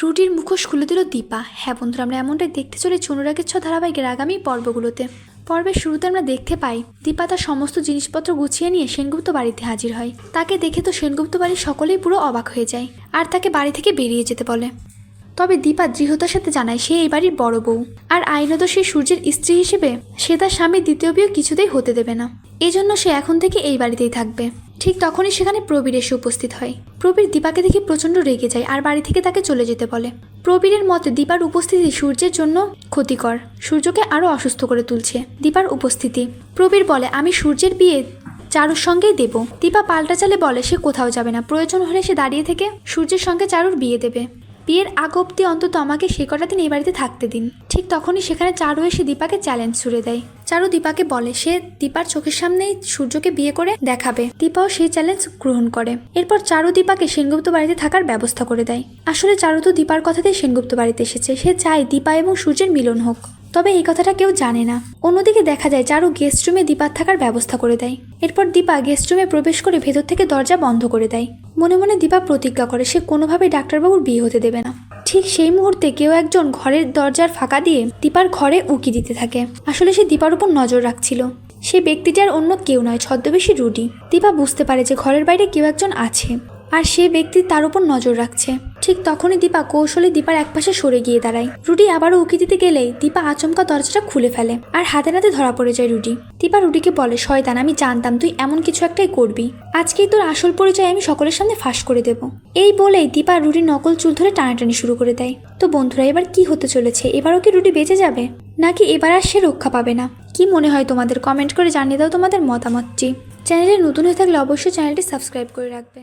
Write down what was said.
রুটির মুখোশ খুলে দিল দীপা। হ্যাঁ বন্ধুরা, আমরা এমনটাই দেখতে চলে চুনুরাগের ছ ধারাবাহিকের আগামী পর্বগুলোতে। পর্বের শুরুতে আমরা দেখতে পাই, দীপা তার সমস্ত জিনিসপত্র গুছিয়ে নিয়ে সেনগুপ্ত বাড়িতে হাজির হয়। তাকে দেখে তো সেনগুপ্ত বাড়ির সকলেই পুরো অবাক হয়ে যায় আর তাকে বাড়ি থেকে বেরিয়ে যেতে বলে। তবে দীপা দৃঢ়তার সাথে জানায়, সে এই বাড়ির বড় বউ। আর আইনত সেই সূর্যের স্ত্রী হিসেবে, সে তার স্বামীর দ্বিতীয় বিয়ে কিছুতেই হতে দেবে না। এজন্য সে এখন থেকে এই বাড়িতেই থাকবে। ঠিক তখনই সেখানে প্রবীর এসে উপস্থিত হয়। প্রবীর দীপাকে দেখে প্রচণ্ড রেগে যায় আর বাড়ি থেকে তাকে চলে যেতে বলে। প্রবীরের মতে দীপার উপস্থিতি সূর্যের জন্য ক্ষতিকর, সূর্যকে আরও অসুস্থ করে তুলছে। দীপার উপস্থিতি, প্রবীর বলে, আমি সূর্যের বিয়ে চারুর সঙ্গেই দেব। দীপা পাল্টা চালে বলে, সে কোথাও যাবে না। প্রয়োজন হলে সে দাঁড়িয়ে থেকে সূর্যের সঙ্গে চারুর বিয়ে দেবে। বিয়ের আগ অব্দি অন্তত আমাকে সে কটা দিন এই বাড়িতে থাকতে দিন। ঠিক তখনই সেখানে চারু এসে দীপাকে চ্যালেঞ্জ ছুড়ে দেয়। চারু দীপাকে বলে, সে দীপার চোখের সামনেই সূর্যকে বিয়ে করে দেখাবে। দীপাও সেই চ্যালেঞ্জ গ্রহণ করে। এরপর চারু দীপাকে সেনগুপ্ত বাড়িতে থাকার ব্যবস্থা করে দেয়। আসলে চারু তো দীপার কথাতেই সেনগুপ্ত বাড়িতে এসেছে। সে চায় দীপা এবং সূর্যের মিলন হোক। তবে এই কথাটা কেউ জানে না। অন্যদিকে দেখা যায় চারু গেস্ট রুমে দীপার থাকার ব্যবস্থা করে দেয়। এরপর দীপা গেস্ট রুমে প্রবেশ করে ভেতর থেকে দরজা বন্ধ করে দেয়। মনে মনে দীপা প্রতিজ্ঞা করে, সে কোনোভাবেই ডাক্তারবাবুর বিয়ে হতে দেবে না। ঠিক সেই মুহূর্তে কেউ একজন ঘরের দরজার ফাঁকা দিয়ে দীপার ঘরে উঁকি দিতে থাকে। আসলে সে দীপার উপর নজর রাখছিল। সে ব্যক্তিটি আর অন্য কেউ নয়, ছদ্মবেশী রুডি। দীপা বুঝতে পারে যে ঘরের বাইরে কেউ একজন আছে। আর সে ব্যক্তি তার উপর নজর রাখছে। ঠিক তখনই দীপা কৌশলে দীপার একপাশে সরে গিয়ে দাঁড়ায়। রুটি আবারও উকি দিতে গেলেই দীপা আচমকা দরজাটা খুলে ফেলে আর হাতে নাতে ধরা পড়ে যায় রুটি। দীপা রুটিকে বলে, শয়তান, আমি জানতাম তুই এমন কিছু একটাই করবি। আজকেই তোর আসল পরিচয় আমি সকলের সামনে ফাঁস করে দেব। এই বলেই দীপা রুটির নকল চুল ধরে টানাটানি শুরু করে দেয়। তো বন্ধুরা, এবার কি হতে চলেছে? এবারও কি রুটি বেঁচে যাবে? নাকি এবার আর সে রক্ষা পাবে না? কি মনে হয় তোমাদের? কমেন্ট করে জানিয়ে দাও তোমাদের মতামতটি। চ্যানেলে নতুন হয়ে থাকলে অবশ্যই চ্যানেলটি সাবস্ক্রাইব করে রাখবে।